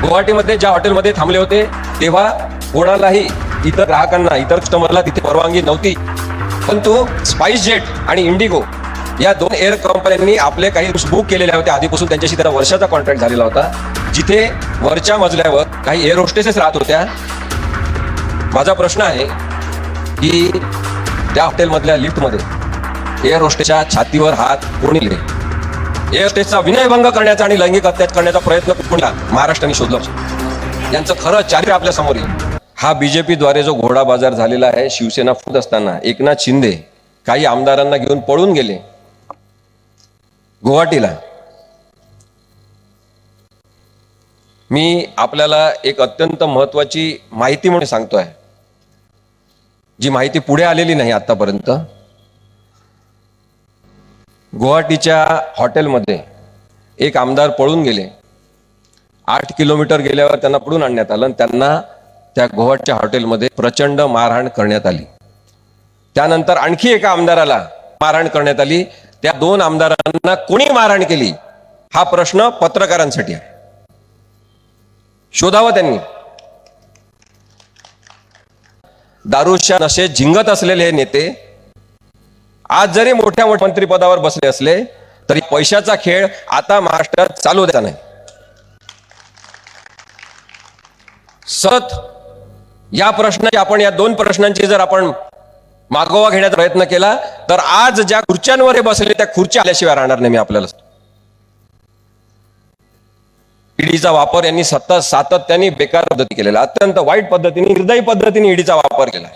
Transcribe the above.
गुवाहाटीमध्ये ज्या हॉटेलमध्ये थांबले होते तेव्हा कोणालाही इतर ग्राहकांना इतर कस्टमरला तिथे परवानगी नव्हती. परंतु स्पाइस जेट आणि इंडिगो या दोन एअर कंपन्यांनी आपले काही बुक केलेल्या होत्या आधीपासून त्यांच्याशी त्याला वर्षाचा कॉन्ट्रॅक्ट झालेला होता. जिथे वरच्या मजल्यावर काही एअर होस्टेसेस राहत होत्या. माझा प्रश्न आहे की त्या हॉटेलमधल्या लिफ्टमध्ये एअर होस्टेसच्या छातीवर हात कोणी लिहिले? एअर विनयभंग करण्याचा आणि लैंगिक अत्याचार करण्याचा प्रयत्न कुठला महाराष्ट्राने शोधला यांचं खरं चारित्र्य आपल्यासमोर येईल. हा बीजेपीद्वारे जो घोडा बाजार झालेला आहे शिवसेना फुट असताना एकनाथ शिंदे काही आमदारांना घेऊन पळून गेले. गुवाहाटीला. मी आपल्याला एक अत्यंत महत्वाची माहिती म्हणून सांगतोय. जी माहिती पुढे आलेली नाही आतापर्यंत. गुवाहाटीच्या हॉटेलमध्ये एक आमदार पळून गेले. आठ किलोमीटर गेल्यावर त्यांना पळून आणण्यात आलं आणि त्यांना त्या गुवाहाटीच्या हॉटेलमध्ये प्रचंड मारहाण करण्यात आली. त्यानंतर आणखी एका आमदाराला मारहाण करण्यात आली. त्या दोन आमदारांना कोणी मारहाण केली? हा प्रश्न पत्रकारांसाठी आहे. शोधावं त्यांनी. दारूच्या नशेत झिंगत असलेले हे नेते आज जरी मोठ्या मोठ्या मंत्रीपदावर बसले असले तरी पैशाचा खेळ आता महाराष्ट्रात चालू द्यायचा नाही. सतत या प्रश्नाची आपण या दोन प्रश्नांची जर आपण मागोवा घेण्याचा प्रयत्न केला तर आज ज्या खुर्च्यांवर हे बसले त्या खुर्च्या आल्याशिवाय राहणार नाही मी आपल्याला. ईडीचा वापर यांनी सतत सातत्याने बेकार पद्धती केलेला अत्यंत वाईट पद्धतीने निर्दयी पद्धतीने ईडीचा वापर केला.